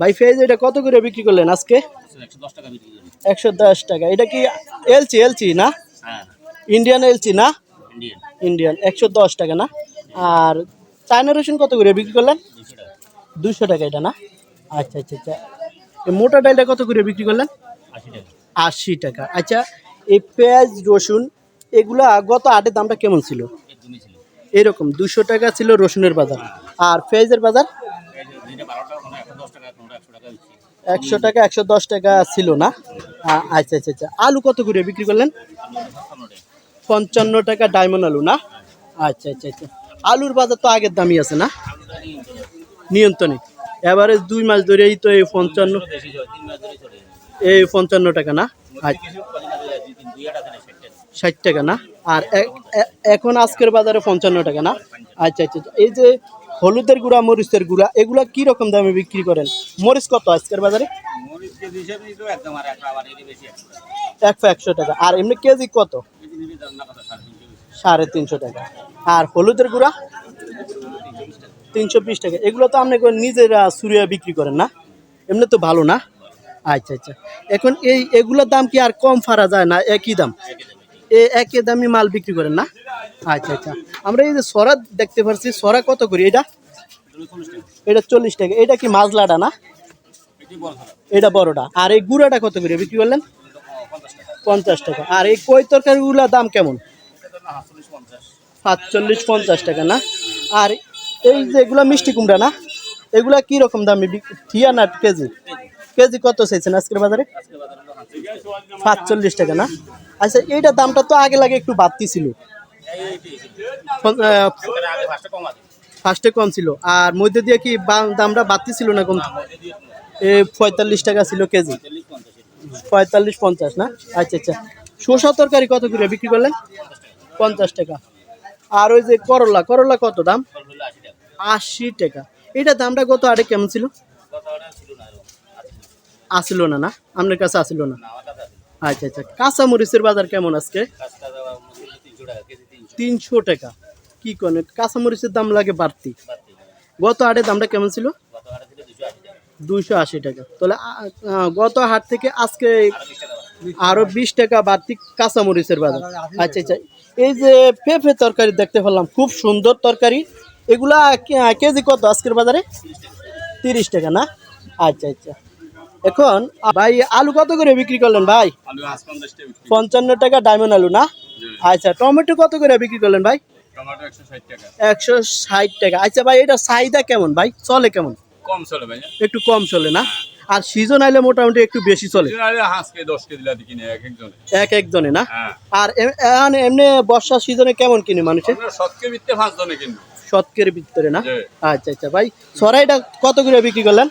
ভাই ফেজ এটা কত করে বিক্রি করলেন আজকে? একশো দশ টাকা। এটা কি এলচি এলচি না? ইন্ডিয়ান এলচি না? ইন্ডিয়ান। ইন্ডিয়ান একশো দশ টাকা না? আর চায়না রসুন কত করে বিক্রি করলেন? দুশো টাকা এটা না? আচ্ছা আচ্ছা আচ্ছা। এই মোটা ডালটা কত করে বিক্রি করলেন? আশি টাকা। আচ্ছা এই পেঁয়াজ রসুন এগুলা গত আটের দামটা কেমন ছিল? এরকম দুশো টাকা ছিল রসুনের বাজার। আর পেঁয়াজের বাজার? একশো টাকা একশো দশ টাকা ছিল না? আচ্ছা আচ্ছা আচ্ছা। আলু কত করে বিক্রি করলেন? পঞ্চান্ন টাকা ডায়মন্ড আলু না? আচ্ছা আচ্ছা আচ্ছা। আলুর বাজার তো আগের দামই আছে না? নিয়ন্ত্রণে। এবারে দুই মাস ধরেই তো এই পঞ্চান্ন এই পঞ্চান্ন টাকা না? আচ্ছা। ষাট টাকা। না? আর এখন আজকের বাজারে পঞ্চান্ন টাকা না? আচ্ছা আচ্ছা আচ্ছা। এই যে হলুদের গুঁড়া মরিচের গুঁড়া এগুলা কি রকম দামে বিক্রি করেন? মরিচ কত আজকের বাজারে? একশো একশো টাকা। আর এমনি কেজি কত? সাড়ে তিনশো টাকা। আর হলুদের গুঁড়া? তিনশো বিশ টাকা। এগুলো তো আপনি নিজেরা সুরিয়া বিক্রি করেন না? এমনি তো ভালো না? আচ্ছা আচ্ছা। এখন এই এগুলোর দাম কি আর কম ফারা যায় না? একই দাম। এ একই দামি মাল বিক্রি করেন না? আচ্ছা আচ্ছা। আমরা এই যে সরা দেখতে পাচ্ছি সরা কত করি এটা? এটা চল্লিশ টাকা। এটা কি মাজলাটা না? এটি বড়টা আর এই গুঁড়াটা কত করে বিক্রি করলেন? পঞ্চাশ টাকা। আর এই কই তরকারিগুলোর দাম কেমন? সাতচল্লিশ পঞ্চাশ টাকা না? আর এই যে এগুলা মিষ্টি কুমড়া না? এগুলা কি রকম দামে? ঠিয়া না কেজি? কেজি কত চাইছেন আজকের বাজারে? সাতচল্লিশ টাকা না? আচ্ছা এইটা দামটা তো আগে লাগে একটু বাড়তি ছিল। ফার্স্টে কম ছিল। আর মধ্যে দিয়ে কি দামটা বাড়তি ছিল না কম? এ, পঁয়তাল্লিশ টাকা ছিল কেজি। পঁয়তাল্লিশ, পঞ্চাশ না? আচ্ছা আচ্ছা। শসা তরকারি কত করে বিক্রি করলেন? পঞ্চাশ টাকা। আর ওই যে করলা করলা কত দাম? আশি টাকা। এটা দামটা কত আরে কেমন ছিল গত অর্ডার ছিল না এরকম আছে আসিল না না? আপনার কাছে আসলো না? আচ্ছা আচ্ছা। কাঁচা মরিচের বাজার কেমন আজকে? তিনশো টাকা। কি করেন কাঁচা মরিচের দাম লাগে বাড়তি। গত হাটে দামটা কেমন ছিল? দুইশো আশি টাকা। তাহলে গত হাট থেকে আজকে আরও বিশ টাকা বাড়তি কাঁচা মরিচের বাজার। আচ্ছা আচ্ছা। এই যে পেঁপে তরকারি দেখতে পেলাম, খুব সুন্দর তরকারি। এগুলা কেজি কত আজকের বাজারে? তিরিশ টাকা, না? আচ্ছা আচ্ছা। এখন ভাই আলু কত করে বিক্রি করলেন ভাই? পঞ্চান্ন টাকা ডায়মন্ড আলু না? আচ্ছা টমেটো কত করে বিক্রি করলেন ভাই? একশো ষাট টাকা। আচ্ছা ভাই এটা চাহিদা কেমন ভাই? চলে কেমন? কম চলে ভাই একটু কম চলে না? আর সিজন আইলে মোটামুটি একটু বেশি চলে। এক একজনে। এক একজনে না? হ্যাঁ। আর এম- এমনি বর্ষা সিজনে কেমন কিনে মানুষের? শতকের ভিতরে না? আচ্ছা আচ্ছা ভাই সরাইটা কত করে বিক্রি করলেন?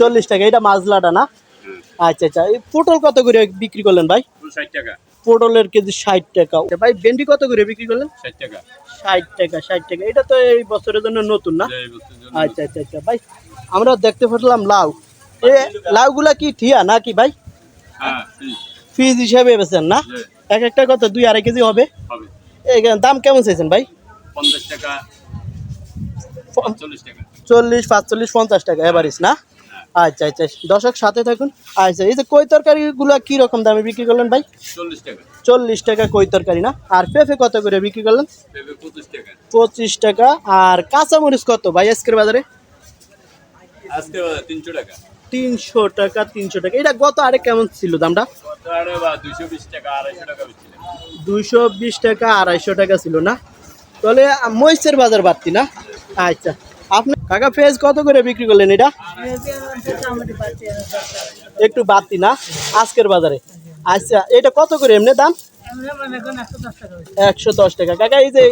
চল্লিশ টাকা এটা মাজলাটা না? হ্যাঁ। আচ্ছা আচ্ছা এই পটল কত করে বিক্রি করলেন ভাই? ষাট টাকা। পটলের কেজি ষাট টাকা। ভাই ভেন্ডি কত করে বিক্রি করলেন? ষাট টাকা। ষাট টাকা ষাট টাকা। এটা তো এই বছরের জন্য নতুন না? আচ্ছা আচ্ছা আচ্ছা ভাই আমরা দেখতে পারলাম লাউ। এ লাউগুলা কি ঠিয়া নাকি ভাই? হ্যাঁ ফিজ হিসাবে বেছেন না? এক একটা কত দুই আড়াই কেজি হবে? হবে। দাম কেমন চাইছেন ভাই? পঞ্চাশ টাকা। চল্লিশ পাঁচচল্লিশ পঞ্চাশ টাকা এভারেজ না? আচ্ছা আচ্ছা। দর্শক সাথে থাকুন। আচ্ছা এই যে কই তরকারিগুলো কি রকম দামে বিক্রি করলেন ভাই? চল্লিশ টাকা। চল্লিশ টাকা কই তরকারি না? আর পেঁপে কত করে বিক্রি করলেন? পঁচিশ টাকা। আর কাঁচামরিচ কত ভাই আজকের বাজারে? তিনশো টাকা। তিনশো টাকা তিনশো টাকা। এটা গত আরে কেমন ছিল দামটা? দুইশো বিশ টাকা আড়াইশো টাকা ছিল না? তাহলে মহিষের বাজার বাড়তি না? আচ্ছা। কাকা পেঁয়াজ কত করে বিক্রি করলেন এটা? একটু বাড়তি না? আজকের বাজারে। আচ্ছা এটা কত করে এমনি দাম? একশো দশ টাকা কাকা এই যে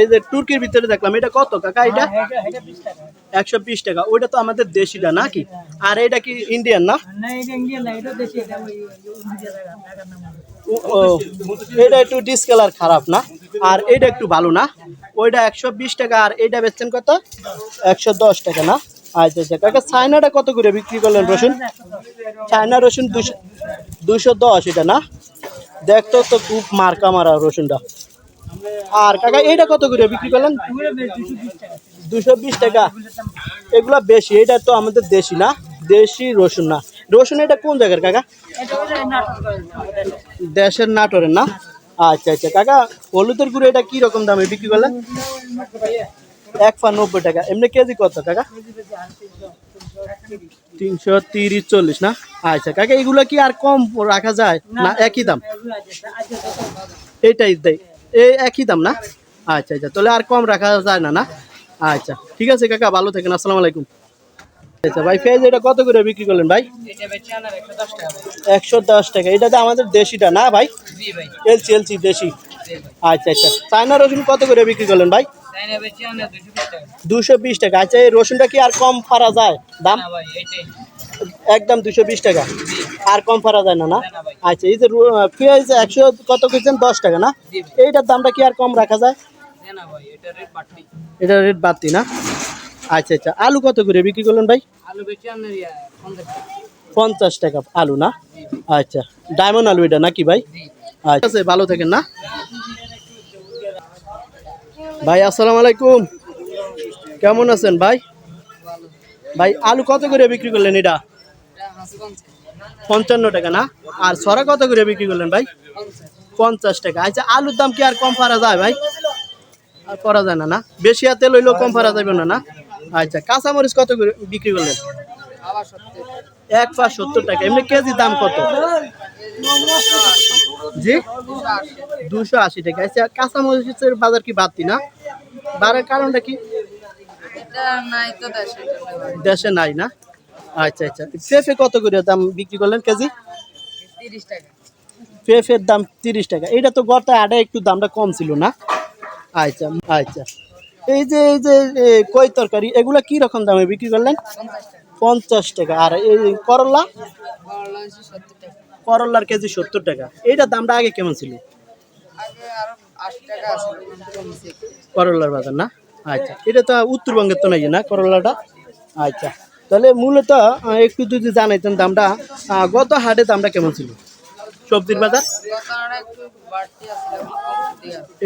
এই যে তুর্কির ভিতরে দেখলাম এটা কত কাকা এটা? একশো বিশ টাকা। ওইটা তো আমাদের দেশিটা নাকি? আর এটা কি ইন্ডিয়ান না? এটা একটু ডিসকালার খারাপ না? আর এটা একটু ভালো না? ওইটা একশো বিশ টাকা আর এটা বেচছেন কত? একশো দশ টাকা না? আচ্ছা আচ্ছা। কাকা চায়নাটা কত করে বিক্রি করলেন রসুন? চায়না রসুন দুশো দুশো দশ এটা না? দেখতো তো খুব মার্কা মারা রসুনটা। আর কাকা, এইটা কত করে বিক্রি করলেন? দুশো বিশ টাকা। এগুলো বেশি, এটা তো আমাদের দেশি না, দেশি রসুন না। রসুন এটা কোন জায়গার কাকা? দেশের নাটোরের না? আচ্ছা আচ্ছা কাকা, হলুদের গুঁড়ো এটা কি রকম দামে বিক্রি করলেন? এক পা নব্বই টাকা। এমনি কেজি কত, কাকা? তিনশো তিরিশ চল্লিশ না? আচ্ছা কাকা এগুলো কি আর কম রাখা যায়? না একই দাম? এইটাই দেয় এই একই দাম না? আচ্ছা আচ্ছা তাহলে আর কম রাখা যায় না না? আচ্ছা ঠিক আছে কাকা ভালো থাকেন আসসালামু আলাইকুম। আচ্ছা ভাই পেঁয়াজ এটা কত করে বিক্রি করলেন ভাই? একশো দশ টাকা। এটা তো আমাদের দেশিটা না ভাই? এলচি এলচি দেশি। আচ্ছা আচ্ছা চায়না রসুন কত করে বিক্রি করলেন ভাই? দুশো বিশ টাকা। আচ্ছা এই রসুনটা কি আর কম পারা যায়? দাম? একদম দুশো বিশ টাকা। আর কম পারা যায় না না? আচ্ছা এই যে পেঁয়াজ একশো কত কেছেন দশ টাকা না? এইটার দামটা কি আর কম রাখা যায়? এটা রেট বাড়তি। না? আচ্ছা আচ্ছা। আলু কত করে বিক্রি করলেন ভাই? পঞ্চাশ টাকা। আলু না? আচ্ছা। ডায়মন্ড আলু এটা নাকি ভাই? আচ্ছা ভালো থাকেন না? ভাই, আসসালামু আলাইকুম। কেমন আছেন ভাই? ভাই, আলু কত করে বিক্রি করলেন এটা? পঞ্চান্ন টাকা না? আর সরা কত করে বিক্রি করলেন ভাই? পঞ্চাশ টাকা। আচ্ছা আলুর দাম কি আর কম পারা যায় ভাই? আর করা যায় না না? বেশি হাতে লইলেও কম পারা যাবে না না? আচ্ছা কাঁচামরিচ কত করে বিক্রি করলেন? এক পা সত্তর টাকা। এমনি কেজি দাম কত? জি? দুশো আশি টাকা। আচ্ছা কাঁচামরিচের বাজার কি বাড়তি না? বাড়ার কারণটা কি? দেশে। নাই না? আচ্ছা আচ্ছা। পেঁপে কত করে দাম বিক্রি করলেন কেজি? পেঁপের দাম তিরিশ টাকা। এটা তো গড়টা আটা একটু দামটা কম ছিল না? আচ্ছা আচ্ছা। এই যে এই যে কই তরকারি এগুলা কি রকম দামে বিক্রি করলেন? পঞ্চাশ টাকা। আর এই করলা? করলার কেজি সত্তর টাকা। এইটার দামটা আগে কেমন ছিল? করলার বাজার না? আচ্ছা এটা তো উত্তরবঙ্গের তো নাই না করলাটা? আচ্ছা তাহলে মূলত একটু যদি জানাইতেন দামটা গত হাটে দামটা কেমন ছিল? সবজির বাজার?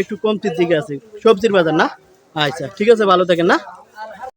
একটু কমতির দিকে আছে। সবজির বাজার না? আচ্ছা ঠিক আছে ভালো থাকেন না।